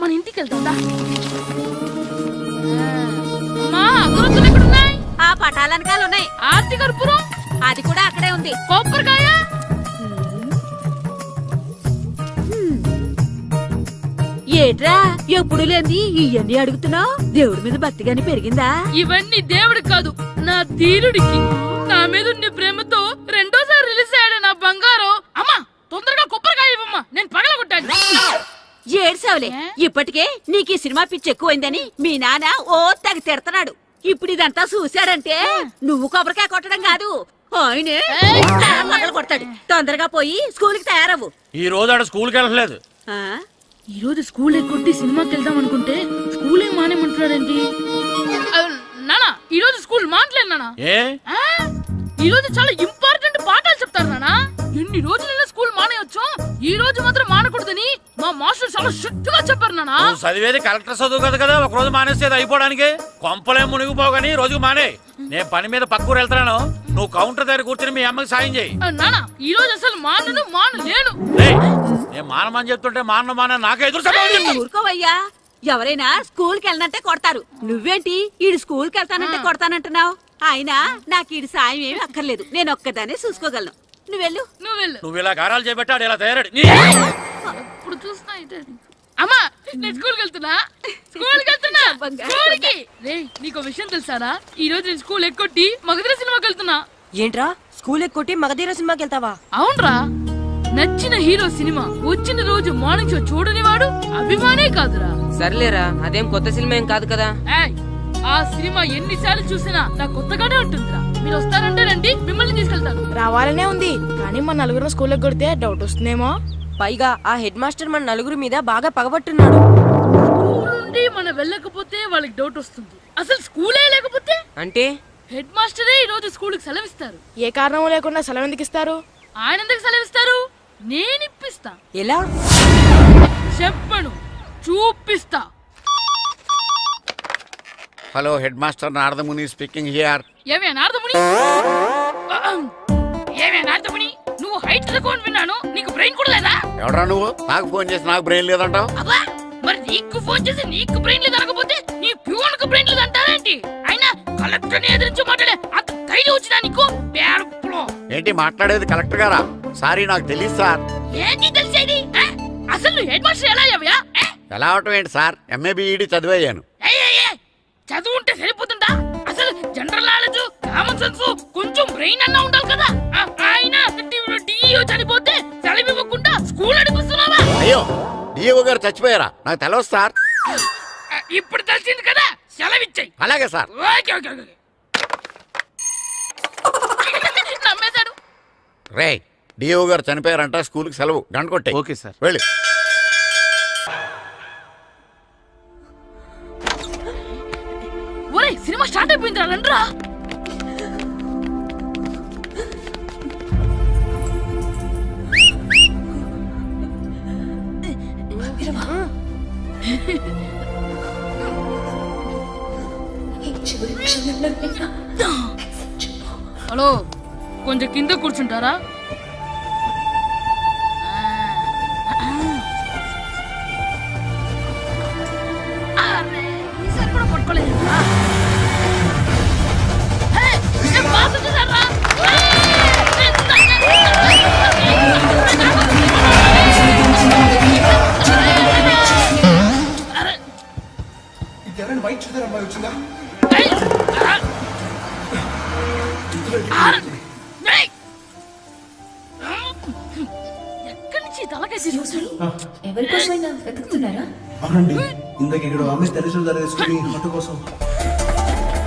మన ఇంటికి వెళ్తుందా ఆ పటాలనకాలు ఉన్నాయి. ఆర్తి కర్పూరం అది కూడా అక్కడే ఉంది. కొబ్బరికాయ. ఏట్రా ఎప్పుడు లేని ఇవన్నీ అడుగుతున్నావు దేవుడి మీద భక్తి గాని పెరిగిందా? ఇవన్నీ దేవుడికి కాదు నా ధీరుడికి. నా మీద ఉండే ప్రేమతో రెండోసారి రిలీజ్ అయ్యాడు నా బంగారం అమ్మా తొందరగా కొబ్బరికాయ ఇవ్వమ్మా నేను పగలగొట్టాను ఏడ్సావులే? ఇప్పటికే నీకు ఈ సినిమా పిచ్చి ఎక్కువైందని మీ నాన్న ఓ తెగ తిడతాడు ఇప్పుడు ఇదంతా చూశాడంటే నువ్వు కొబ్బరికాయ కొట్టడం కాదు. ఆయనే! మొదలు కొడతాడు. తొందరగా పోయి స్కూల్కి తయారవ్వు. ఈ రోజు ఆడ స్కూల్కి వెళ్ళలేదు ఆ? ఈ రోజు స్కూల్ ఎక్కొట్టి సినిమాకి వెళ్దాం అనుకుంటే స్కూల్ ఏం మానేమంటున్నాడేంటి? ఆ, నానా ఈ రోజు స్కూల్ మానట్లేదు నానా. ఏ? ఆ, ఈ రోజు చాలా ఇంపార్టెంట్ పాఠాలు చెప్తారు నానా. ఎన్ని రోజులైనా స్కూల్ మానేయొచ్చు ఈ రోజు మాత్రం మానకూడదని మా మాస్టర్ చాలా స్ట్రిక్ట్గా చెప్పారు నానా నువ్వు చదివేది కలెక్టర్ చదువు కదా కదా ఒక రోజు మానేసేది అయిపోవడానికి. కొంపలే మునిగిపోగాని రోజుకు మానే. నేను పని మీద పక్కూరు వెళ్తున్నాను. నువ్వు కౌంటర్ దగ్గర కూర్చొని మీ అమ్మకి సాయం చేయి. నానా ఈ రోజు అసలు మానను మాను లేను. నేను మానమని చెప్తుంటే మాన మాన నాకే ఎదురు. ఊరుకోవయ్యా. ఎవరైనా స్కూల్కి వెళ్ళనంటే కొడతారు. నువ్వేంటి? ఈడు స్కూల్కి వెళ్తానంటే కొడతానంటున్నావు? అయినా నాకు ఈడు సాయం ఏమి అక్కర్లేదు. నేను ఒక్కదానే చూసుకోగలను. నువ్వెళ్ళు. నువ్వు వెళ్ళు నువ్వు ఇలా గారాలు చేపెట్టాడు ఇలా తయారాడు? ఇప్పుడు చూస్తున్నా నీకు. అమ్మా నేను స్కూల్కి వెళ్తున్నా. స్కూల్కి వెళ్తున్నా. స్కూల్కి. రే నీకు విషయం తెలుసారా? ఈ రోజు నేను స్కూల్ ఎక్కొట్టి మగధీర సినిమాకి వెళ్తున్నా. ఏంట్రా? స్కూల్ ఎక్కొట్టి మగధీర సినిమాకి వెళ్తావా? అవునరా. నచ్చిన హీరో సినిమా వచ్చిన రోజు మార్నింగ్ షో చూడని వాడు అభిమానే కాదురా. సర్లేరా అదేం కొత్త సినిమా ఏం కాదు కదా. ఆ సినిమా ఎన్నిసార్లు చూసినా నాకు కొత్తగానే ఉంటుందిరా. మీరు వస్తారంటే రండి మిమ్మల్ని తీసుకెళ్తాను. రావాలనే ఉంది కానీ మన నలుగురు స్కూల్కి కొడితే డౌట్ వస్తుందేమో. పైగా ఆ హెడ్ మాస్టర్ మన నలుగురి మీద బాగా పగబట్టున్నాడు. స్కూల్ నుండి మనం వెళ్ళకపోతే వాళ్ళకి డౌట్ వస్తుంది. అసలు స్కూలే లేకపోతే? అంటే? హెడ్ మాస్టరే ఈ రోజు స్కూల్కి సెలవిస్తారు. ఏ కారణం లేకుండా సెలవు ఎందుకు ఇస్తారు? ఆయన ఎందుకు సెలవిస్తారు? నేను ఇప్పిస్తా. ఎలా? చెప్పను. చూపిస్తా. Hello headmaster Naradamuni speaking here ఏమే నారదముని? ఏమే నారదముని? నువ్వు హైట్ తక్కువ విన్నాను నీకు బ్రెయిన్ కూడా లేదా? ఎవడరా నువ్వు? నాకు ఫోన్ చేసి నాకు బ్రెయిన్ లేదంటావు? అబ్బా మరి నీకు ఫోన్ చేసి నీకు బ్రెయిన్ లేదు అనకపోతే నీ ప్యూన్కు బ్రెయిన్ లేదు అంటారేంటి అయినా కలెక్టర్ని ఎదిరించి మాట్లాడే అంత ధైర్యం వచ్చినా నీకు? పేరుపులో ఏంటి మాట్లాడేది కలెక్టర్ గారా? సారీ నాకు తెలియదు సార్. ఏంటి తెలిసేది ఆ? అసలు నువ్వు హెడ్ మాస్టర్ ఎలా అయ్యావా ఆ? ఎలా అవటం ఏంటి సార్? MA BEd చదివయ్యాను. ఏయ్, ఏయ్, ఏయ్, చదువు ఉంటే సరిపోతుందా? అసలు జనరల్ నాలెడ్జ్ కామన్ సెన్స్ కొంచెం బ్రెయిన్ అన్నా ఉండాలి కదా. డిఇఓ చనిపోతే సెలవు ఇవ్వకుండా స్కూల్ నడిపిస్తున్నావా అయ్యో డిఓ గారు చచ్చిపోయారా? నాకు తెలవదు సార్. ఇప్పుడు తెలిసింది కదా సెలవిచ్చాయి. అలాగే సార్. Okay okay okay. నమ్మేశాడు. రే డిఓ గారు చనిపోయారంట స్కూల్కి సెలవు. గంట కొట్టే ఓకే సార్. వెళ్ళి. ఒరే సినిమా స్టార్ట్ అయిపోయింది రండ్రా. హలో కొంచెం కింద కూర్చుంటారా వైట్ చూద్దరు అమ్మాయి వచ్చిందా? ఏయ్, ఆ. ఆ, ఏయ్. ఎక్కడి నుంచి ఈ తలకాయ తీసుకొచ్చాడు ఎవరికోసమైనా వెతుకుతున్నారా? అవునండి. ఇందాక ఇక్కడ అమ్మాయి తల్లిదండ్రులు ధర తీసుకుని ఆటో కోసం.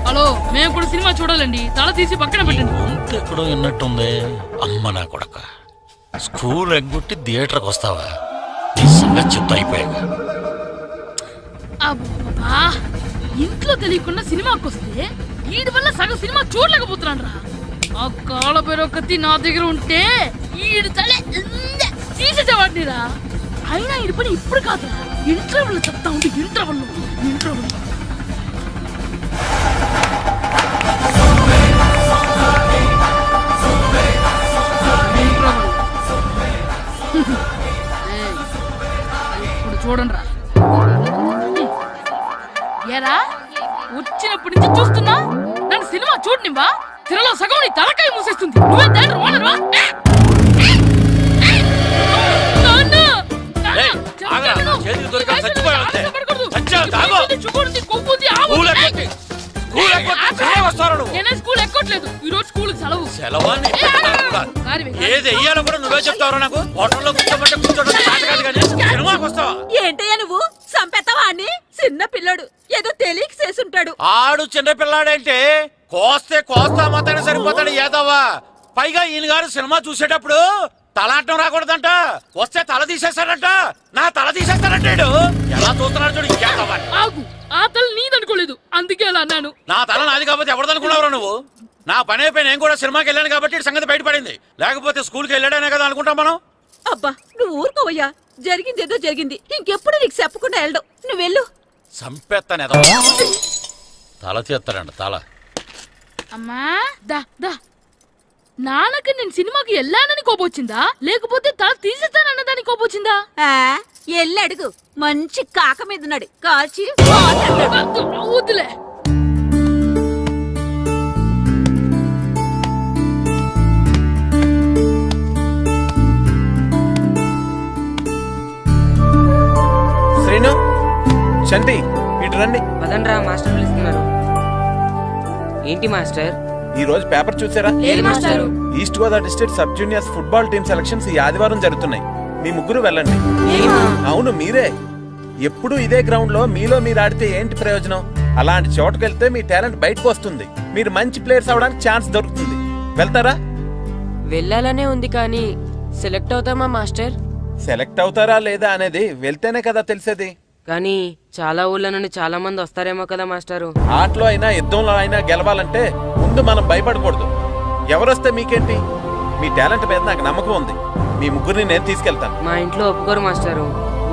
హలో మేము కూడా సినిమా చూడాలండి. తల తీసి పక్కన పెట్టండి. ఎక్కడో విన్నట్టుంది అమ్మ నా కొడక. స్కూల్ ఎగ్గొట్టి థియేటర్కి వస్తావా? నీ సంగతి చెప్తా అయిపోయాక. అబ్బా ఇంట్లో తెలియకుండా సినిమాకి వస్తే వీడి వల్ల సగం సినిమా చూడలేకపోతున్నాను రా ఆ కాళ్ళ పేరు కత్తి నా దగ్గర ఉంటే వీడి తలే తీసేసేవాడిని రా అయినా ఈడి పని ఇప్పుడు కాదురా. ఇంటర్వెల్ చెప్తా ఉంటే ఇంటర్వెల్ ఇంటర్వెల్ ఇప్పుడు చూడండి రా ఏరా వచ్చినప్పటి నుంచి చూస్తున్నా? నన్ను సినిమా చూడనివ్వా? తిరలో సగం నీ తలకాయ మూసేస్తుంది. నువ్వే దాని ఆవు స్కూల్ ఎక్కట్లేదు. ఈ రోజు స్కూల్ సెలవు. సెలవా. ఏది వెయ్యాలో కూడా నువ్వే చెప్తావు నాకు. హోటల్లో కూర్చోబట్టే కూర్చోడం చేత కాదు కానీ సినిమాకి వస్తావా? ఏంటయ్యా నువ్వు? చిన్న పిల్లడు ఏదో తెలియక చేసుంటాడు. ఆడు చిన్న పిల్లాడంటే కోస్తే కోస్తా మాత్రమే సరిపోతాడు ఏదవ్వా? పైగా ఈయన గారు సినిమా చూసేటప్పుడు తలాటం రాకూడదంట. వస్తే తల తీసేస్తాడంట. నా తల తీసేస్తాడంటాడు ఎలా చూస్తున్నాడు చూడు ఏదవ్వా? ఆగు ఆ తల నీదనుకోలేదు. అందుకే అలా అన్నాను. నా తల నాది కాబట్టి ఎవరిదనుకున్నావురా నువ్వు? నా పని అయిపోయి నేను కూడా సినిమాకి వెళ్ళాను కాబట్టి సంగతి బయటపడింది. లేకపోతే స్కూల్కి వెళ్ళాడనే కదా అనుకుంటాం మనం? అబ్బా నువ్వు ఊరుకోవయ్యా. జరిగింది ఏదో జరిగింది. ఇంకెప్పుడు నీకు చెప్పకుండా వెళ్ళడు. నువ్వు వెళ్ళు. సంపెత్తనే తల తీస్తాడంట తల. అమ్మా దా దా. నాన్నకి నేను సినిమాకి వెళ్ళానని కోపొచ్చిందా? లేకపోతే తల తీసేస్తానన్నదాని కోపొచ్చిందా? ఆ, వెళ్ళి అడుగు. మంచి కాక మీద ఉన్నాడు కాల్చి వద్దు, వద్దులే. చంటి ఇటు రండి. పదండ్రా మాస్టర్ పిలుస్తున్నారు. ఏంటి మాస్టర్? ఈ రోజు పేపర్ చూసారా? లేదు మాస్టారు. East Godavari district sub juniors football team selections ఈ ఆదివారం జరుగుతున్నాయి. మీ ముగ్గురు వెళ్ళండి. అవును మీరే. ఎప్పుడు ఇదే గ్రౌండ్లో మీలో మీరు ఆడితే ఏంటి ప్రయోజనం? అలాంటి చోటుకు వెళ్తే మీ టాలెంట్ బయటకు వస్తుంది. మీరు మంచి ప్లేయర్స్ అవడానికి ఛాన్స్ దొరుకుతుంది. వెళ్తారా? వెళ్ళాలనే ఉంది కానీ సెలెక్ట్ అవుతామా మాస్టర్? సెలెక్ట్ అవుతారా లేదా అనేది వెళ్తేనే కదా తెలిసేది. కానీ చాలా ఊళ్ళ నుండి చాలా మంది వస్తారేమో కదా మాస్టారు. ఆటలో అయినా యుద్ధంలో అయినా గెలవాలంటే ముందు మనం భయపడకూడదు. ఎవరొస్తే మీకేంటి? మీ టాలెంట్ మీద నాకు నమ్మకం ఉంది. మీ ముగ్గురిని నేను తీసుకెళ్తాను. మా ఇంట్లో ఒప్పుకోరు మాస్టారు.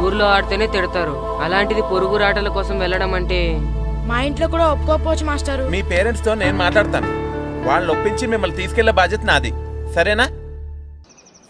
ఊర్లో ఆడితేనే తిడతారు. అలాంటిది పొరుగు ఆటల కోసం వెళ్ళడం అంటే మా ఇంట్లో కూడా ఒప్పుకోకపోవచ్చు మాస్టారు. మీ పేరెంట్స్తో నేను మాట్లాడతాను. వాళ్ళని ఒప్పించి మిమ్మల్ని తీసుకెళ్ళే బాధ్యత నాది. సరేనా?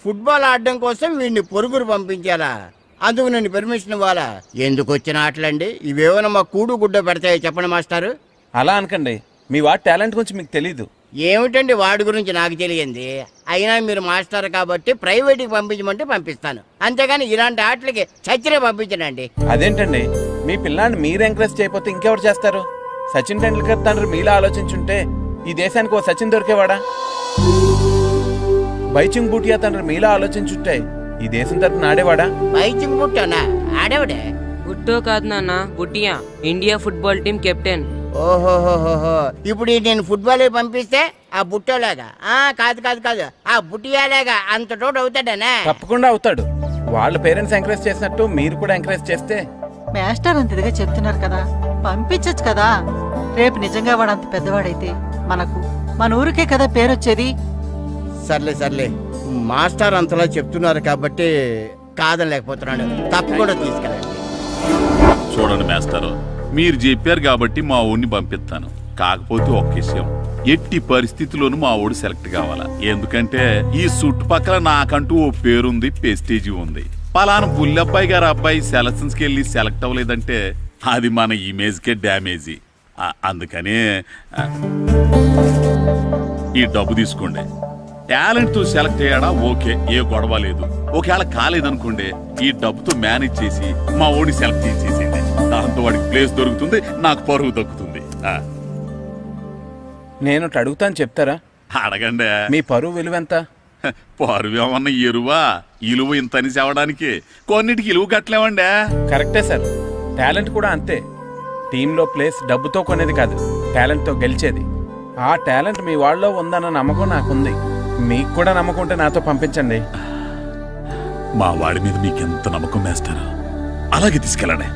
ఫుట్బాల్ ఆడడం కోసం వీడిని పొరుగురు పంపించాలా? అందుకు నేను పర్మిషన్ ఇవ్వాలా? ఎందుకు వచ్చిన ఆటలండి? ఇవేమైనా మా కూడు గుడ్డ పెడతాయో చెప్పండి మాస్టారు. అలా అనకండి. మీ వాడి టాలెంట్ గురించి మీకు తెలీదు. ఏమిటండి వాడి గురించి నాకు తెలియంది? అయినా మీరు మాస్టర్ కాబట్టి ప్రైవేట్కి పంపించమంటే పంపిస్తాను. అంతేగాని ఇలాంటి ఆటలకి చచ్చిరే పంపించనండి. అదేంటండి? మీ పిల్లాన్ని మీరు ఎంకరేజ్ చేయకపోతే ఇంకెవరు చేస్తారు? సచిన్ టెండూల్కర్ తండ్రి మీలా ఆలోచించుంటే ఈ దేశానికి ఓ సచిన్ దొరికేవాడా? బైచింగ్ బూటియా తండ్రి మీలా ఆలోచించుంటే ఈ దేశం తరపున ఆడేవాడా? బైచింగ్ పుట్టానా ఆడేవిడే? బుట్టో కాదు నాన్న. Bhutia India football team captain. ఓహోహోహో. ఇప్పుడు ఈ నేను ఫుట్బాల్ పంపిస్తే ఆ బుట్టోలాగా? ఆ కాదు కాదు కాదు. ఆ బుట్టియాలాగా అంత తోడు అవుతాడనా? తప్పకుండా అవుతాడు. వాళ్ళ పేరెంట్స్ ఎంకరేజ్ చేసినట్టు మీరు కూడా ఎంకరేజ్ చేస్తే. మాస్టర్ అంత ఇదిగా చెప్తున్నారు కదా. పంపించచ్చు కదా. రేపు నిజంగా వాడు అంత పెద్దవాడైతే మనకు మన ఊరికే కదా పేరొచ్చేది. సర్లే సర్లే. మాస్టర్ అంతలా చెప్తున్నారు కాబట్టి కాదలేకపోతున్నాడు తప్పకుండా తీసుకెళ్ళండి. చూడండి మేస్తారు మీరు చెప్పారు కాబట్టి మా ఊడిని పంపిస్తాను. కాకపోతే ఒక్క విషయం ఎట్టి పరిస్థితిలోనూ మా ఊడు సెలెక్ట్ కావాలా? ఎందుకంటే ఈ చుట్టుపక్కల నాకంటూ ఓ పేరుంది పెస్టేజీ ఉంది. పలానా బుల్లబ్బాయి గారు అబ్బాయి సెలక్షన్స్కి వెళ్ళి సెలెక్ట్ అవ్వలేదంటే అది మన ఇమేజ్కే డ్యామేజీ. అందుకనే ఈ డబ్బు తీసుకోండి. టాలెంట్తో సెలెక్ట్ అయ్యాడా? ఓకే. ఏ గొడవ లేదు. ఒకవేళ కాలేదనుకోండి ఈ డబ్బుతో మేనేజ్ చేసి మా ఓడి సెలెక్ట్ చేసేసేయండి. దాంతో వాడికి ప్లేస్ దొరుకుతుంది నాకు పరువు దక్కుతుంది. నేను అడుగుతాను చెప్తారా? అడగండి. మీ పరువు విలువ ఎంత పరువు ఏమన్నా ఎరువా? ఇలువ ఇంతని చెవడానికి. కొన్నిటికి ఇలువ కట్టలేమండి. కరెక్టే సార్. టాలెంట్ కూడా అంతే. టీంలో ప్లేస్ డబ్బుతో కొనేది కాదు టాలెంట్తో గెలిచేది. ఆ టాలెంట్ మీ వాళ్ళలో ఉందన్న నమ్మకం నాకుంది. మీకు కూడా నమ్మకం ఉంటే నాతో పంపించండి. మా వాడి మీద మీకు ఎంత నమ్మకం వేస్తారా అలాగే తీసుకెళ్ళండి.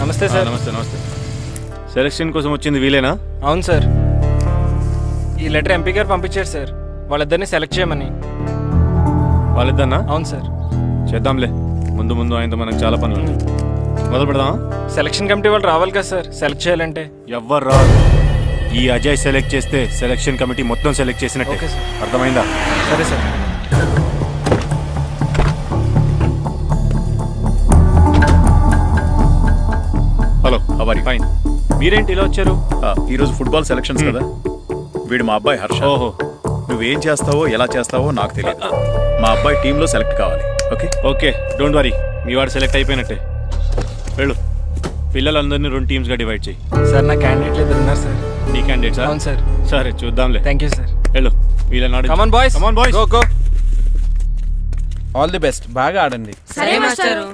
నమస్తే సార్. నమస్తే నమస్తే. సెలక్షన్ కోసం వచ్చింది వీలేనా? అవును సార్. ఈ లెటర్ ఎంపీ గారు పంపించారు సార్. వాళ్ళిద్దరిని సెలెక్ట్ చేయమని. వాళ్ళిద్దన్నా అవును సార్. చేద్దాంలే. ముందు ముందు ఆయనతో మనకు చాలా పనులు ఉన్నాయి. మొదలు పెడదాం సెలక్షన్ కమిటీ వాళ్ళు రావాలి కదా సార్. సెలెక్ట్ చేయాలంటే. ఎవ్వరు రాదు ఈ అజయ్ సెలెక్ట్ చేస్తే సెలక్షన్ కమిటీ మొత్తం సెలెక్ట్ చేసినట్టే. Okay sir. అర్థమైందా? సరే సార్. హలో అవరి ఫైన్ మీరేంటి ఇలా వచ్చారు? ఈ రోజు ఫుట్బాల్ సెలక్షన్స్ కదా. వీడు మా అబ్బాయి హర్ష. ఓహో. నువ్వేం చేస్తావో ఎలా చేస్తావో నాకు తెలియదు. మా అబ్బాయి టీంలో సెలెక్ట్ కావాలి. ఓకే? Okay don't worry. మీ వాడు సెలెక్ట్ అయిపోయినట్టే. వెళ్ళు. పిల్లలందరినీ రెండు టీమ్స్గా డివైడ్ చేయి. సార్ నా క్యాండిడేట్లు ఇద్దరు ఉన్నారు సార్. నీ క్యాండిడేట్ అవును సార్. సరే చూద్దాంలే. థ్యాంక్ యూ సార్ వెళ్ళు. వీళ్ళని come on boys come on boys go go all the best బాగా ఆడండి. సరే మాస్టారు.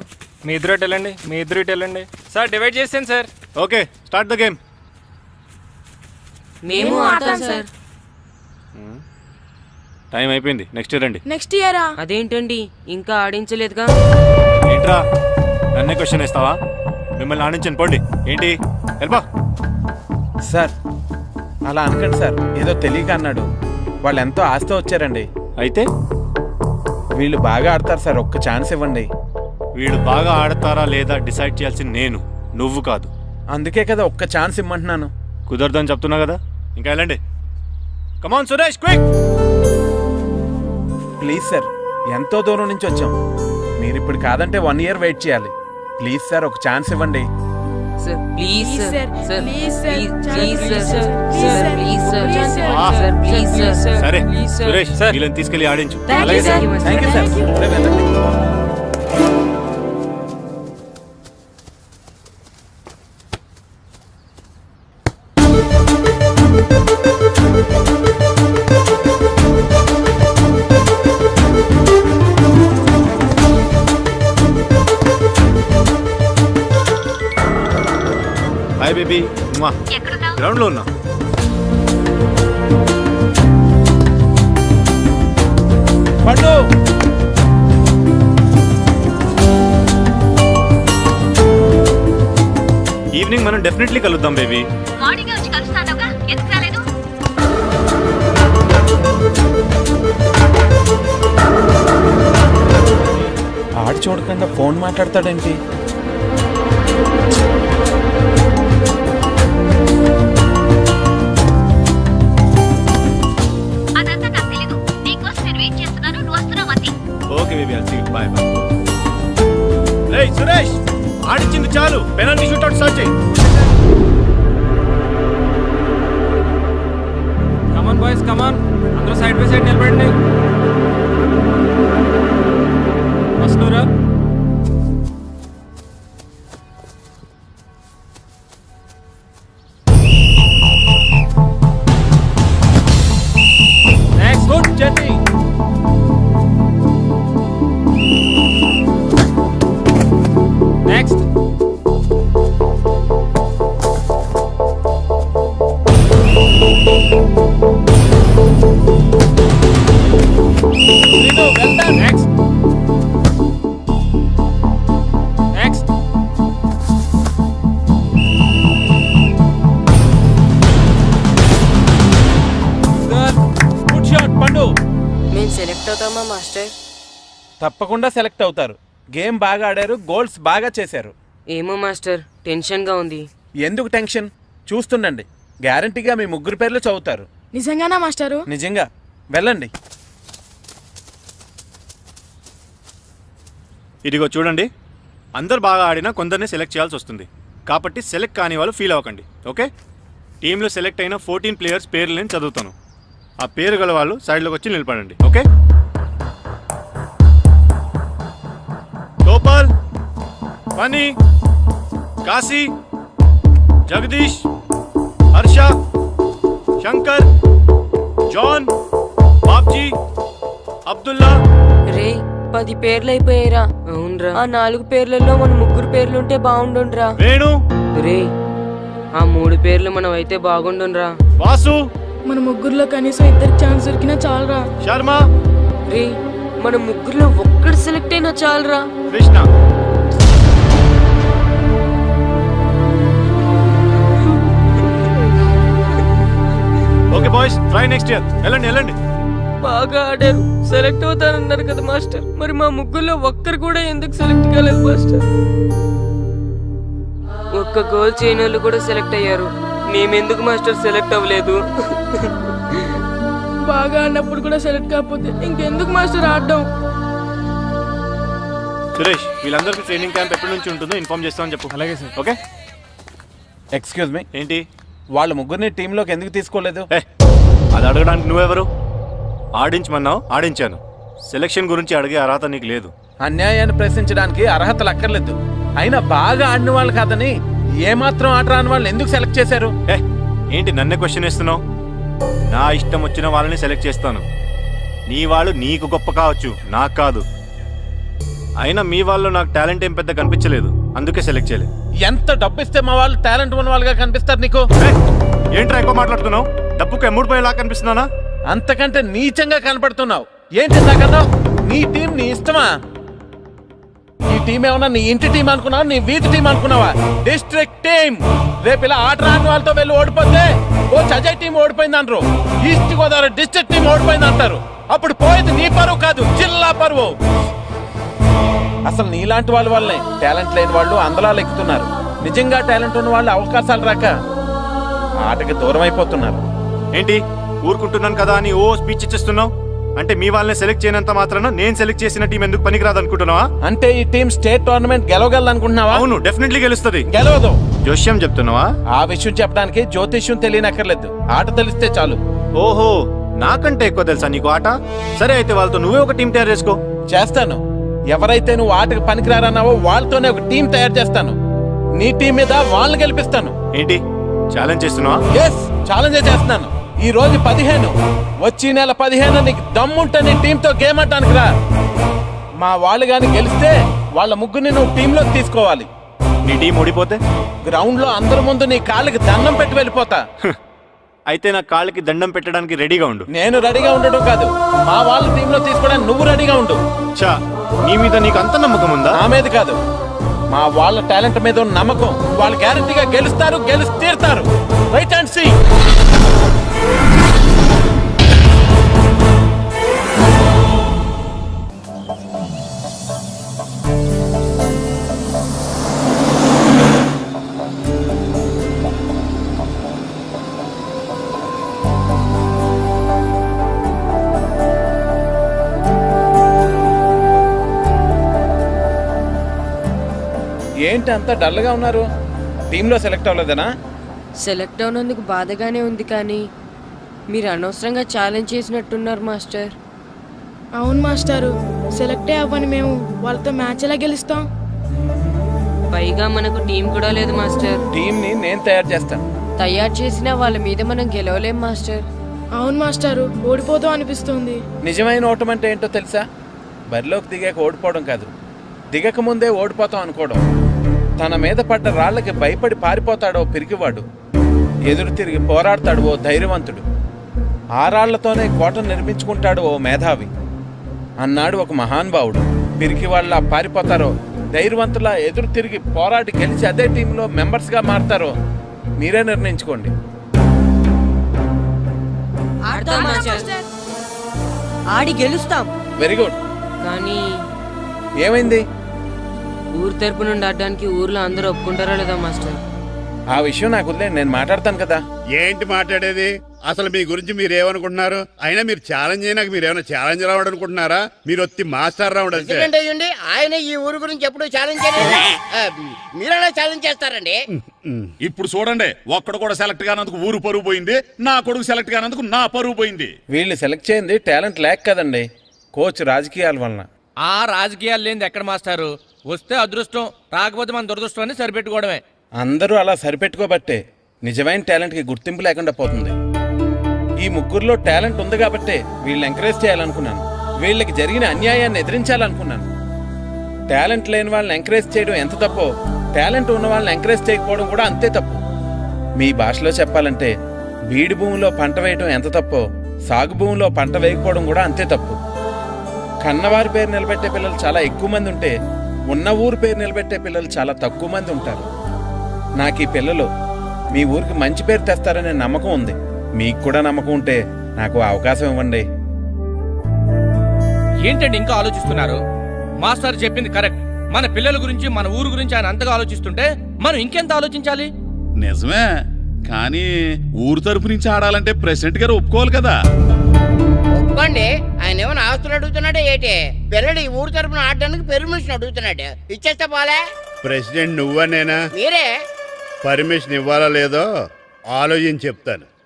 మీ ఇద్దరు ఇటు వెళ్ళండి మీ ఇద్దరు ఇటు వెళ్ళండి. సార్ డివైడ్ చేసాను sir. Okay start the game. మేము ఆడతాం సార్. టైం అయిపోయింది. నెక్స్ట్ రండి నెక్స్ట్ ఇయరా? అదేంటండి? ఇంకా ఆడించలేదుగా? ఏంట్రా? నన్నే క్వశ్చన్ వేస్తావా? మిమ్మల్ని ఆడించండి పోండి. ఏంటి? వెళ్ళబా సార్ అలా అనకండి సార్. ఏదో తెలియక అన్నాడు. వాళ్ళు ఎంతో ఆస్తి వచ్చారండి. అయితే? వీళ్ళు బాగా ఆడతారు సార్. ఒక్క ఛాన్స్ ఇవ్వండి. వీళ్ళు బాగా ఆడతారా లేదా డిసైడ్ చేయాల్సింది నేను. నువ్వు కాదు. అందుకే కదా ఒక్క ఛాన్స్ ఇమ్మంటున్నాను. కుదరదని చెప్తున్నా కదా. ఇంకా వెళ్ళండి. Come on Suresh quick please sir ఎంతో దూరం నుంచి వచ్చాం. మీరు ఇప్పుడు కాదంటే వన్ ఇయర్ వెయిట్ చేయాలి. ప్లీజ్ సార్ ఒక ఛాన్స్ ఇవ్వండి. Sir please Please, sir. Sir. Please sir. Sir. Please sir. Sir please sir. సరే ప్లీజ్ సార్. వీళ్ళని తీసుకెళ్ళి ఆడించు. అలాగే sir. థ్యాంక్ యూ సార్ గ్రౌండ్లో ఉన్నా. పండు. ఈవినింగ్ మనం డెఫినెట్లీ కలుద్దాం బేబీ మార్నింగ్ వచ్చి కలుస్తానుగా ఎందుకు రాలేదు? ఆడు చూడకుండా ఫోన్ మాట్లాడతాడేంటి? తప్పకుండా సెలెక్ట్ అవుతారు. గేమ్ బాగా ఆడారు గోల్స్ బాగా చేశారు. ఏమో మాస్టర్ టెన్షన్గా ఉంది. ఎందుకు టెన్షన్? చూస్తుండండి. గ్యారంటీగా మీ ముగ్గురు పేర్లు చదువుతారు. నిజంగానా మాస్టారు? నిజంగా. వెళ్ళండి. ఇదిగో చూడండి. అందరు బాగా ఆడినా కొందరిని సెలెక్ట్ చేయాల్సి వస్తుంది. కాబట్టి సెలెక్ట్ కాని వాళ్ళు ఫీల్ అవ్వకండి. ఓకే? టీంలో సెలెక్ట్ అయిన ఫోర్టీన్ ప్లేయర్స్ పేర్లు నేను చదువుతాను. ఆ పేరు గల వాళ్ళు సైడ్లోకి వచ్చి నిలబడండి. ఓకే? ఫనీ కాశీ జగదీష్ హర్ష శంకర్ జాన్ బాబ్జీ అబ్దుల్లా రే పది పేర్లు అయిపోయారా అవునరా. ఆ నాలుగు పేర్లలో మన ముగ్గురు పేర్లుంటే బాగుండుండ్రా. వేణు. రే ఆ మూడు పేర్లు మనం అయితే బాగుండుండ్రా. వాసు. మన ముగ్గురులో కనీసం ఇద్దరికి ఛాన్స్ దొరికినా చాలరా. శర్మ. రే మన ముగ్గురులో ఒక్కడు సెలెక్ట్ అయినా చాలరా. Krishna. Boys try next year వెళ్ళండి వెళ్ళండి. బాగా ఆడారు. సెలెక్ట్ అవుతారన్నారు కదా మాస్టర్. మరి మా ముగ్గురులో ఒక్కరు కూడా ఎందుకు సెలెక్ట్ కాలేదు మాస్టర్? ఒక్క గోల్ చేయని వాళ్ళు కూడా సెలెక్ట్ అయ్యారు. మేమెందుకు మాస్టర్ సెలెక్ట్ అవ్వలేదు? బాగా ఆడినప్పుడు కూడా సెలెక్ట్ కాకపోతే ఇంకెందుకు మాస్టర్ ఆడడం? సురేష్ వీళ్ళందరికీ ట్రైనింగ్ క్యాంప్ ఎప్పటి నుంచి ఉంటుందో ఇన్ఫార్మ్ చేస్తామని చెప్పు. అలాగే సార్ ఓకే ఎక్స్క్యూజ్ మీ ఏంటి? వాళ్ళ ముగ్గురిని టీంలోకి ఎందుకు తీసుకోలేదు? అది అడగడానికి నువ్వెవరు? ఆడించమన్నావు? ఆడించాను. సెలక్షన్ గురించి అడిగే అర్హత నీకు లేదు. అన్యాయాన్ని ప్రశ్నించడానికి అర్హతలు అక్కర్లేదు. అయినా బాగా ఆడిన వాళ్ళు కాదని ఏమాత్రం ఆట రాని వాళ్ళని ఎందుకు సెలెక్ట్ చేశారు? ఏంటి నన్నే క్వశ్చన్ వేస్తున్నావు నా ఇష్టం వచ్చిన వాళ్ళని సెలెక్ట్ చేస్తాను. నీ వాళ్ళు నీకు గొప్ప కావచ్చు నాకు కాదు. అయినా మీ వాళ్ళు నాకు టాలెంట్ ఏం పెద్ద కనిపించలేదు. అందుకే సెలెక్ట్ చేయలేదు. ఎంత డబ్బు ఇస్తే మా వాళ్ళు టాలెంట్ ఉన్న వాళ్ళుగా కనిపిస్తారు నీకు? ఏంట్రా ఎక్కువ మాట్లాడుతున్నావు? డబ్బుకు ఎమ్ముడిపోయేలా కనిపిస్తున్నానా? అంతకంటే నీచంగా కనపడుతున్నావు. ఏంటి నాకన్నా నీ టీం నీ ఇష్టమా? ఈ టీం ఏమన్నా నీ ఇంటి టీం అనుకున్నావా? నీ వీధి టీం అనుకున్నావా? District team! రేపు ఇలా ఆట రాని వాళ్ళతో వెళ్ళి ఓడిపోతే ఓ అజయ్ టీం ఓడిపోయింది అంటారు. ఈస్ట్ గోదావరి డిస్ట్రిక్ట్ టీం ఓడిపోయింది అంటారు. అప్పుడు పోయేది నీ పరువు కాదు జిల్లా పరువు. అసలు నీలాంటి వాళ్ళ వల్లే టాలెంట్ లేని వాళ్ళు అందలాలు ఎక్కుతున్నారు. నిజంగా టాలెంట్ ఉన్న వాళ్ళు అవకాశాలు రాక ఆటకి దూరం అయిపోతున్నారు. ఏంటి? ఊరుకుంటున్నాను కదా అని ఓ స్పీచ్ ఇచ్చేస్తున్నావు? అంటే మీ వాళ్ళని సెలెక్ట్ చేయనంత మాత్రాన నేను సెలెక్ట్ చేసిన టీం ఎందుకు పనికిరాదు అనుకుంటున్నావా అంటే ఈ టీం స్టేట్ టోర్నమెంట్ గెలవగలదు అనుకుంటున్నావా అవును డెఫినెట్లీ గెలుస్తుంది. గెలవదు. జోష్యం చెప్తున్నావా? ఆ విషయం చెప్పడానికి జ్యోతిష్యం తెలియనక్కర్లేదు. ఆట తెలిస్తే చాలు. ఓహో నాకంటే ఎక్కువ తెలుసా నీకు ఆట? సరే అయితే వాళ్ళతో నువ్వే ఒక టీం తయారు చేసుకో. చేస్తాను. ఎవరైతే నువ్వు ఆటకు పనికిరారన్నావో వాళ్ళతోనే ఒక టీం తయారు చేస్తాను. నీ టీం మీద వాళ్ళని గెలిపిస్తాను. ఏంటి? ఛాలెంజ్ చేస్తున్నావా? ఎస్ ఛాలెంజ్ చేస్తున్నాను. ఈ రోజు పదిహేను. వచ్చి నెల పదిహేను నీకు దమ్ముంటే నీ టీంతో గేమ్ ఆడటానికి రా. మా వాళ్ళు గాని గెలిస్తే వాళ్ళ ముగ్గురిని నువ్వు టీంలోకి తీసుకోవాలి. నీ టీం ఓడిపోతే గ్రౌండ్లో అందరి ముందు నీ కాళ్ళకి దండం పెట్టి వెళ్ళిపోతా. అయితే నా కాళ్ళకి దండం పెట్టడానికి రెడీగా ఉండు. నేను రెడీగా ఉండడం కాదు మా వాళ్ళ టీంలో తీసుకోవడానికి నువ్వు రెడీగా ఉండు. చా నీ మీద నీకు అంత నమ్మకం ఉందా? నా మీద కాదు. మా వాళ్ళ టాలెంట్ మీద ఉన్న నమ్మకం వాళ్ళు గ్యారంటీగా గెలుస్తారు గెలిచి తీరుతారు. రైట్ అండ్ సీ ఏంటి అంత డల్గా ఉన్నారు? టీంలో సెలెక్ట్ అవ్వలేదనా? సెలెక్ట్ అవునందుకు బాధగానే ఉంది కానీ మీరు అనవసరంగా ఛాలెంజ్ చేసినట్టున్నారు మాస్టర్. అవును మాస్టారు. సెలెక్టే అవ్వని మేము వాళ్ళతో మ్యాచ్ ఎలా గెలుస్తాం? పైగా మనకు టీం కూడా లేదు మాస్టర్. టీంని నేను తయారు చేస్తాను. తయారు చేసిన వాళ్ళ మీద మనం గెలవలేం మాస్టర్. అవును మాస్టారు. ఓడిపోతాం అనిపిస్తుంది. నిజమైన ఓటం అంటే ఏంటో తెలుసా? బరిలోకి దిగాక ఓడిపోవడం కాదు. దిగక ముందే ఓడిపోతాం అనుకోవడం. తన మీద పడ్డ రాళ్ళకి భయపడి పారిపోతాడో పిరికివాడు ఎదురు తిరిగి పోరాడతాడు ఓ ధైర్యవంతుడు. ఆ రాళ్ళతోనే కోట నిర్మించుకుంటాడు ఓ మేధావి. అన్నాడు ఒక మహానుభావుడు. పిరికి వాళ్ళ పారిపోతారో ధైర్యవంతులా ఎదురు తిరిగి పోరాడి గెలిచి అదే టీంలో మెంబర్స్గా మారతారో మీరే నిర్ణయించుకోండి. ఆడి గెలుస్తాం. Very good. కానీ ఏమైంది? ఊరు తరపు నుండి ఆడడానికి ఊర్లో అందరూ ఒప్పుకుంటారా లేదా మాస్టర్? ఆ విషయం నాకు నేను మాట్లాడతాను కదా. ఏంటి మాట్లాడేది? అసలు మీ గురించి మీరు ఏమనుకుంటున్నారు అయినా మీరు ఛాలెంజ్ అయినాక మీరు ఏమైనా ఛాలెంజ్ రావడం అనుకుంటున్నారా మీరు వచ్చి మాస్టర్ రావడం అంతే. ప్రెసిడెంట్ అయ్యండి ఆయన ఈ ఊరు గురించి ఎప్పుడు ఛాలెంజ్ మీరెలా ఛాలెంజ్ చేస్తారండి? ఇప్పుడు చూడండి ఒక్కడు కూడా సెలెక్ట్ కానందుకు ఊరు పరువు పోయింది నా కొడుకు సెలెక్ట్ కానందుకు నా పరువు పోయింది. వీళ్ళు సెలెక్ట్ చేయింది టాలెంట్ లేక కదండి కోచ్ రాజకీయాల వలన. ఆ రాజకీయాలు లేని ఎక్కడ మాస్టారు? వస్తే అదృష్టం రాకపోతే మన దురదృష్టం అని సరిపెట్టుకోవడమే. అందరూ అలా సరిపెట్టుకోబట్టే నిజమైన టాలెంట్కి గుర్తింపు లేకుండా పోతుంది. ఈ ముగ్గురులో టాలెంట్ ఉంది కాబట్టే వీళ్ళని ఎంకరేజ్ చేయాలనుకున్నాను. వీళ్ళకి జరిగిన అన్యాయాన్ని ఎదిరించాలనుకున్నాను. టాలెంట్ లేని వాళ్ళని ఎంకరేజ్ చేయడం ఎంత తప్పో టాలెంట్ ఉన్న వాళ్ళని ఎంకరేజ్ చేయకపోవడం కూడా అంతే తప్పు. మీ భాషలో చెప్పాలంటే బీడి భూమిలో పంట వేయడం ఎంత తప్పో సాగు భూమిలో పంట వేయకపోవడం కూడా అంతే తప్పు. కన్నవారి పేరు నిలబెట్టే పిల్లలు చాలా ఎక్కువ మంది ఉంటే ఉన్న ఊరు పేరు నిలబెట్టే పిల్లలు చాలా తక్కువ మంది ఉంటారు. నాకు ఈ పిల్లలు మీ ఊరికి మంచి పేరు తెస్తారనే నమ్మకం ఉంది. మీకు కూడా నమ్మకం ఉంటే నాకు ఆ అవకాశం ఇవ్వండి. ఏంటండి ఇంకా ఆలోచిస్తున్నారు? మాస్టర్ చెప్పింది కరెక్ట్. మన పిల్లల గురించి మన ఊరు గురించి ఆయన అంతగా ఆలోచిస్తుంటే మనం ఇంకెంత ఆలోచించాలి? నిజమే. కానీ ఊరు తరపు నుంచి ఆడాలంటే ప్రెసిడెంట్ గారు ఒప్పుకోవాలి కదా. ఒప్పుకోండి ఆయన ఏమైనా ఆస్తులు అడుగుతున్నాడే ఏటి? పిల్లడు ఈ ఊరు తరపున ఆడడానికి పెర్మిషన్ అడుగుతున్నాడు. ఇచ్చేస్తే పోలే. ప్రెసిడెంట్ నువ్వా నేనా మీరే. పర్మిషన్ ఇవ్వాలా లేదో ఆలోచించి చెప్తాను.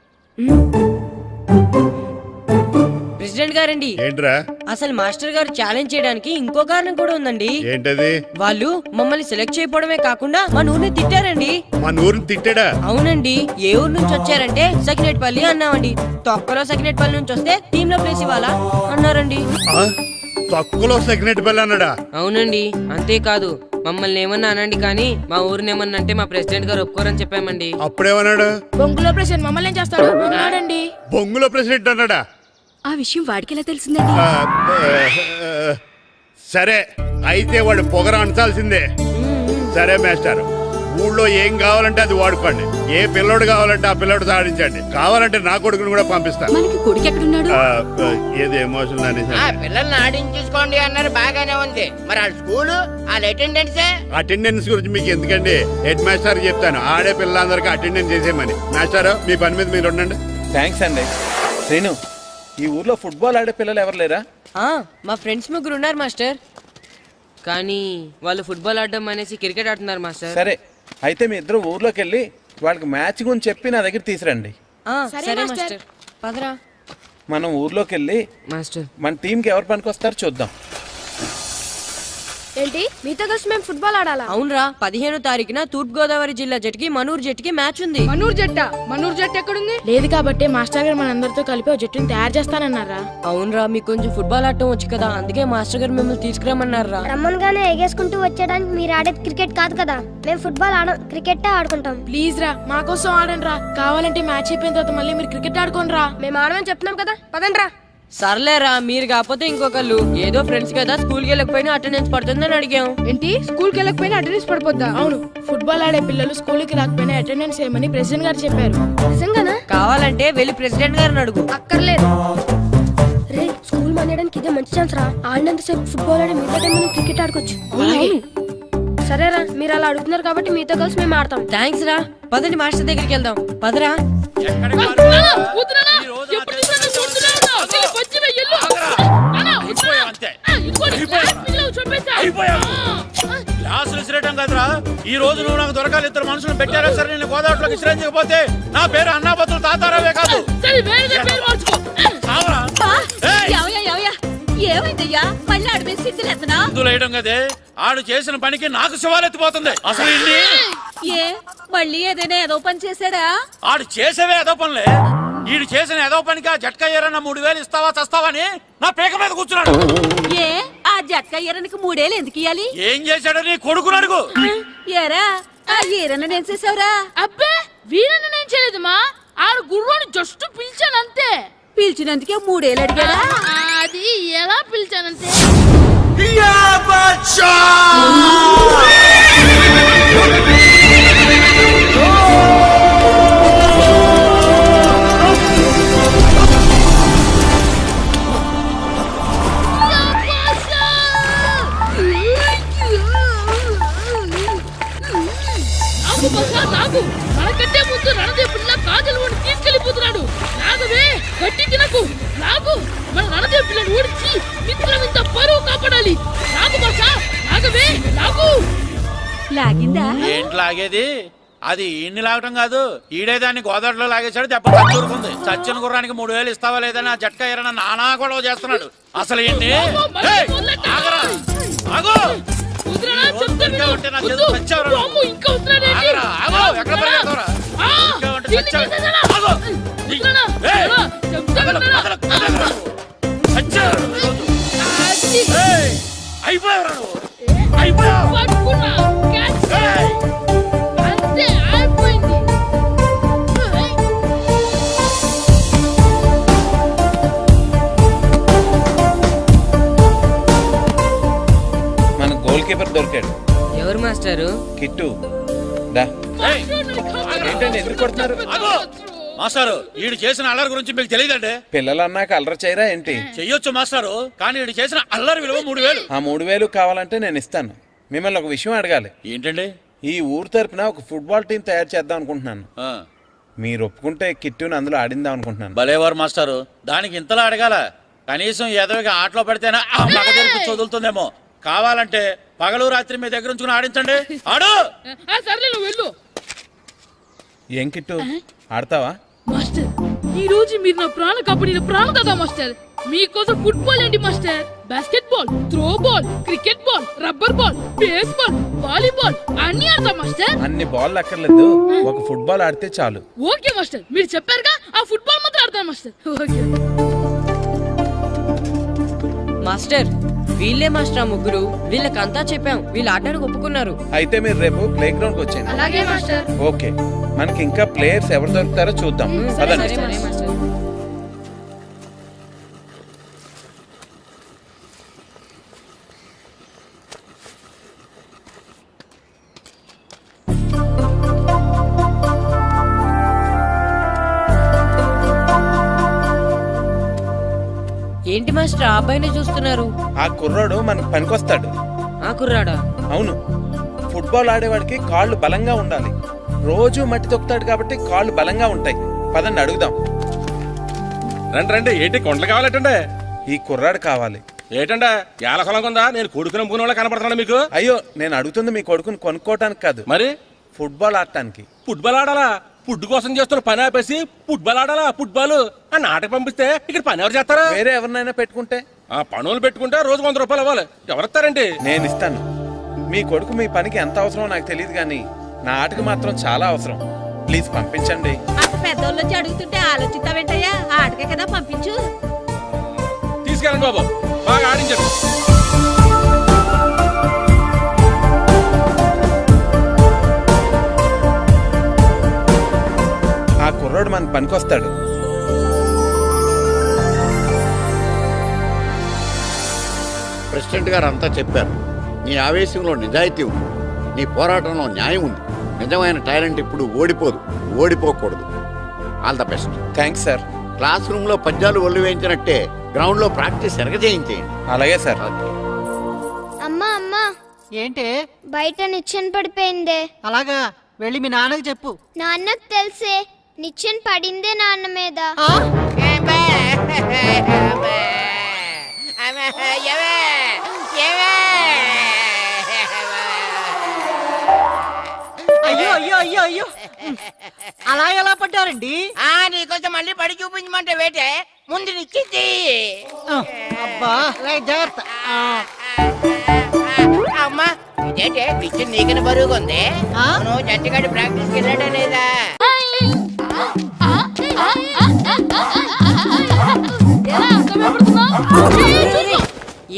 ప్రెసిడెంట్ గారండి. ఏంట్రా? అసలు మాస్టర్ గారు ఛాలెంజ్ చేయడానికి ఇంకో కారణం కూడా ఉందండి. ఏంటది? వాళ్ళు మమ్మల్ని సెలెక్ట్ చేయకపోవడమే కాకుండా మా ఊరిని తిట్టారండి. మా నూరుని తిట్టాడా? అవునండి. ఏ ఊరు నుంచి వచ్చారంటే సకినేట్పల్లి అన్నామండి. తొక్కలో సకినేట్పల్లి నుంచి వస్తే టీమ్లో ప్లేస్ ఇవ్వాలా అన్నారండి? తక్కువలో సెగ్నెట్ బెల్ అన్నాడా? అవునండి. అంతేకాదు. మమ్మల్ని ఏమన్నా అనండి కానీ మా ఊరిని ఏమన్నా అంటే మా ప్రెసిడెంట్ గారు ఒప్పుకోరని చెప్పామండి. అప్పుడేమన్నాడు? బొంగులో ప్రెసిడెంట్ మమ్మల్ని ఏం చేస్తాడు? అన్నాడండి బొంగులో ప్రెసిడెంట్ అన్నాడా? ఆ విషయం వాడికి ఎలా తెలిసిందండి? సరే అయితే వాడు పొగర అంచాల్సిందే. సరే మేస్టర్. ఊళ్ళో ఏం కావాలంటే అది వాడుకోండి. ఏ పిల్లోడు కావాలంటే ఆ పిల్లోడు సాధించండి. కావాలంటే నా కొడుకుని కూడా పంపిస్తాను. మనకి కొడుకు ఎక్కడున్నాడు? ఆ, ఆ, ఏది ఎమోషన్ అనేసి ఆ పిల్లల్ని ఆడించేసుకోండి అన్నారు బాగానే ఉంది. మరి వాళ్ళ స్కూలు వాళ్ళ అటెండెన్సే అటెండెన్స్ గురించి మీకు ఎందుకండి? హెడ్ మాస్టర్ చెప్తాను. ఆడే పిల్లలందరికీ అటెండెన్స్ చేసేయమని. మాస్టర్ మీ పని మీద మీరు ఉండండి. థ్యాంక్స్ అండి. శ్రీను ఈ ఊర్లో ఫుట్బాల్ ఆడే పిల్లలు ఎవరు లేరా? ఆ, మా ఫ్రెండ్స్ ముగ్గురు ఉన్నారు మాస్టర్. కానీ వాళ్ళు ఫుట్బాల్ ఆడడం అనేసి క్రికెట్ ఆడుతున్నారు మాస్టర్. సరే అయితే మీ ఇద్దరు ఊర్లోకి వెళ్ళి వాళ్ళకి మ్యాచ్ గురించి చెప్పి నా దగ్గర తీసురండి. ఆ, సరే మాస్టర్. పదరా. మనం ఊర్లోకి వెళ్ళి మాస్టర్. మన టీంకి ఎవరు పనికొస్తారో చూద్దాం. ఏంటి? మీతో కలిసి మేము ఫుట్బాల్ ఆడాలా? అవునరా పదిహేనో తారీఖున తూర్పు గోదావరి జిల్లా జట్టుకి మనూరు జట్టుకి మ్యాచ్ ఉంది. మనూర్ జట్ట? మనూర్ జట్టు ఎక్కడుంది? లేదు కాబట్టి మాస్టర్ గారు మనందరితో కలిపి ఒక జట్టుని తయారు చేస్తానన్నారా? అవునరా మీకు కొంచెం ఫుట్బాల్ ఆడటం వచ్చు కదా అందుకే మాస్టర్ గారు మిమ్మల్ని తీసుకురమ్మన్నారా? రమ్మన్గానే ఎగేసుకుంటూ వచ్చేయడానికి మీరు ఆడేది క్రికెట్ కాదు కదా మేము ఫుట్బాల్ ఆడం క్రికెట్ ఆడుకుంటాం. ప్లీజ్ రా మా కోసం ఆడండి రా. కావాలంటే మ్యాచ్ అయిపోయిన తర్వాత మళ్ళీ మీరు క్రికెట్ ఆడుకోండి రా. మేము ఆడమని చెప్తున్నాం కదా పదండి రా సర్లేరా మీరు కాకపోతే ఇంకొకళ్ళు. ఏదో ఫ్రెండ్స్ కదా స్కూల్కి వెళ్ళకపోయినా అటెండెన్స్ పడుతుందని అడిగాం. ఏంటి? స్కూల్కి వెళ్ళకపోయినా అటెండెన్స్ పడిపోద్దా? అవును. ఫుట్బాల్ ఆడే పిల్లలు స్కూల్కి రాకపోయినా అటెండెన్స్ చేయమని ప్రెసిడెంట్ గారు చెప్పారు. నిజంగానా? కావాలంటే వెళ్ళి ప్రెసిడెంట్ గారిని అడుగు. అక్కర్లేదు. రే స్కూల్ మానేయడానికి ఇదే మంచి ఛాన్స్ రా. ఆడినంతసేపు ఫుట్బాల్ ఆడి మిగతా టైం మనం క్రికెట్ ఆడుకోవచ్చు. సరేరా మీరు అలా అడుగుతున్నారు కాబట్టి మీతో కలిసి మేము ఆడతాం. థ్యాంక్స్ రా. పదండి మాస్టర్ దగ్గరికి వెళ్దాం. పదరా. అయిపోయావు. ఆ, గ్లాసులు విసిరేయటం కదరా. ఈ రోజు నువ్వు నాకు దొరకాలి ఇద్దరు మనుషులు పెట్టారా సరే నేను గోదావరిలోకి విసిరించకపోతే నా పేరు అన్నాబతులు తాతారావే కాదు. వేయడం కదే. ఆడు చేసిన పనికి నాకు శివాలెత్తిపోతుంది. అసలు ఏ మళ్ళీ ఏదైనా ఏదో పని చేశాడా? ఆడు చేసేవే ఏదో పనులే. ఈడు చేసిన ఏదో పనికి ఆ జట్కా ఏరన్న మూడు వేలు ఇస్తావా చస్తావని నా పీక మీద కూర్చున్నాడు. ఏ? ఆ జట్కా ఈరనికి మూడేళ్ళు ఎందుకు ఇయ్యాలి? ఏం చేశాడో నీ కొడుకుని అడుగు. ఏరా? ఆ ఈరన్న నేను చేసావురా అబ్బే వీరన్న నేను చేయలేదు మా ఆడు గుర్రాన్ని జస్ట్ పిలిచాను అంతే. పిలిచినందుకే మూడేళ్ళు అడిగాడా? అది ఎలా పిలిచానంటే. నాకు లాగేది? అది ఈయన్ని లాగటం కాదు. ఈడే దాన్ని గోదావరిలో లాగేశాడు దెబ్బ చచ్చూరుకుంది చచ్చిన గుర్రానికి మూడు వేలు ఇస్తావా లేదని ఆ జట్కా ఏరన్న నానా గొడవ చేస్తున్నాడు. అసలు ఏంటి ఏయ్, ఆగరా. దొరికాడు ఎవరు మాస్టారు? కిట్టు. దా. ఏంటండి ఎందుకు కొడుతున్నారు. మాస్టారు ఈడు చేసిన అల్లరి గురించి మీకు తెలియదండి. పిల్లలు అన్నాక అల్లరి చేయరా ఏంటి? చెయ్యొచ్చు మాస్టారు కానీ ఈడు చేసిన అల్లరి విలువ మూడు వేలు. ఆ మూడు వేలు కావాలంటే నేను ఇస్తాను. మిమ్మల్ని ఒక విషయం అడగాలి. ఏంటండి? ఈ ఊరు తరపున ఒక ఫుట్బాల్ టీం తయారు చేద్దాం అనుకుంటున్నాను. ఆ, మీరు ఒప్పుకుంటే కిట్టుని అందులో ఆడిందాం అనుకుంటున్నాను. భలేవారు మాస్టారు దానికి ఇంతలా అడగాల. కనీసం ఎదవిగా ఆటలో పడితేనే ఆ మగ తెరుపు చదువుతుందేమో కావాలంటే పగలు రాత్రి మీ దగ్గర ఉంచుకుని ఆడించండి. ఆడు! ఆ, సర్లే నువ్వు వెళ్ళు. ఏం కిట్టు? ఆడతావా? మాస్టర్ ఈ రోజు మీరు నా ప్రాణ కాపాడిన ప్రాణ కదా మాస్టర్ మీకోసం ఫుట్బాల్ ఏంటి master. Basketball throw ball cricket ball rubber ball baseball volleyball అన్ని ఆడతా మాస్టర్. అన్ని బాల్ అక్కర్లేదు. ఒక ఫుట్బాల్ ఆడితే చాలు. Okay master. మీరు చెప్పారుగా ఆ ఫుట్బాల్ మాత్రం ఆడతాను మాస్టర్. ఓకే. మాస్టర్ వీళ్ళే మాస్టర్ ఆ ముగ్గురు. వీళ్ళకంతా చెప్పాం. వీళ్ళు ఆడడానికి ఒప్పుకున్నారు. అయితే మీరు రేపు ప్లే గ్రౌండ్ వచ్చేయండి. అలాగే మాస్టర్. ఓకే. మనకి ఇంకా ప్లేయర్స్ ఎవరు దొరుకుతారో చూద్దాం. పదండి. మాస్టర్ ఆ అబ్బాయిని చూస్తున్నారు. ఆ కుర్రాడు మనకు పనికొస్తాడు. ఆ కుర్రాడా? అవును. ఫుట్బాల్ ఆడేవాడికి కాళ్ళు బలంగా ఉండాలి. రోజు మట్టి తొక్కుతాడు కాబట్టి కాళ్ళు బలంగా ఉంటాయి. పదండి అడుగుదాం. రండి రండి. ఏంటి కొండలు కావాలటండి? ఈ కుర్రాడు కావాలి. ఏటండా? ఏల ఉందా? నేను కొడుకుని అమ్ముకునే వాళ్ళ కనపడుతున్నా మీకు. అయ్యో నేను అడుగుతుంది మీ కొడుకుని కొనుక్కోవటానికి కాదు. మరి? ఫుట్బాల్ ఆడటానికి. ఫుట్బాల్ ఆడాలా? ఫుడ్ కోసం చేస్తున్న పని ఆపేసి ఫుట్బాల్ ఆడాలా ఫుట్బాల్ ఆ నాటకు పంపిస్తే ఇక్కడ పని ఎవరు చేస్తారా? వేరే ఎవరినైనా పెట్టుకుంటే? ఆ పనులు పెట్టుకుంటే రోజు వంద రూపాయలు ఇవ్వాలి. ఎవరిస్తారండి? నేను ఇస్తాను. మీ కొడుకు మీ పనికి ఎంత అవసరమో నాకు తెలియదు కానీ నా ఆటకు మాత్రం చాలా అవసరం. ప్లీజ్ పంపించండి. పెద్దోళ్ళు వచ్చి అడుగుతుంటే ఆలోచిస్తావేంటయ్యా ఆటకే కదా పంపించు. తీసుకెళ్ళండి బాబు. బాగా ఆడించండి. కుర్రాడు మనకు పనికొస్తాడు. ప్రెసిడెంట్ గారు అంతా చెప్పారు. నీ ఆవేశంలో నిజాయితీ ఉంది. నీ పోరాటంలో న్యాయం ఉంది. నిజమైన టాలెంట్ ఇప్పుడు ఓడిపోదు. ఓడిపోకూడదు. All the best. Thanks sir. Class రూమ్లో పద్యాలు ఒళ్ళు వేయించినట్టే గ్రౌండ్లో ప్రాక్టీస్ ఎరగ చేయించేయండి. అలాగే సార్. అమ్మా అమ్మా. ఏంటి? బయట నిచ్చెన పడిపోయిందే. అలాగా. వెళ్ళి మీ నాన్నకి చెప్పు. నాన్నకు తెలిసే. నిచ్చెన పడిందే నాన్న మీద. అయ్యో అయ్యో అయ్యో అయ్యో. అలా ఎలా పడ్డారండి? నీకోసం మళ్ళీ పడి చూపించమంటే వేటే. ముందు నిచ్చింది ఆ, అబ్బా లే, జాగ్రత్త. ఆ, అమ్మా ఇదేంటే? నిచ్చిన నీకన బరువుగా ఉంది. ఆ? నువ్వు ప్రాక్టీస్కి వెళ్ళాడా లేదా?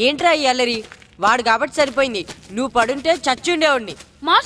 ఏంట్రా ఈ అల్లరి? వాడు కాబట్టి సరిపోయింది. నువ్వు పడుంటే చచ్చి ఉండేవాడిని.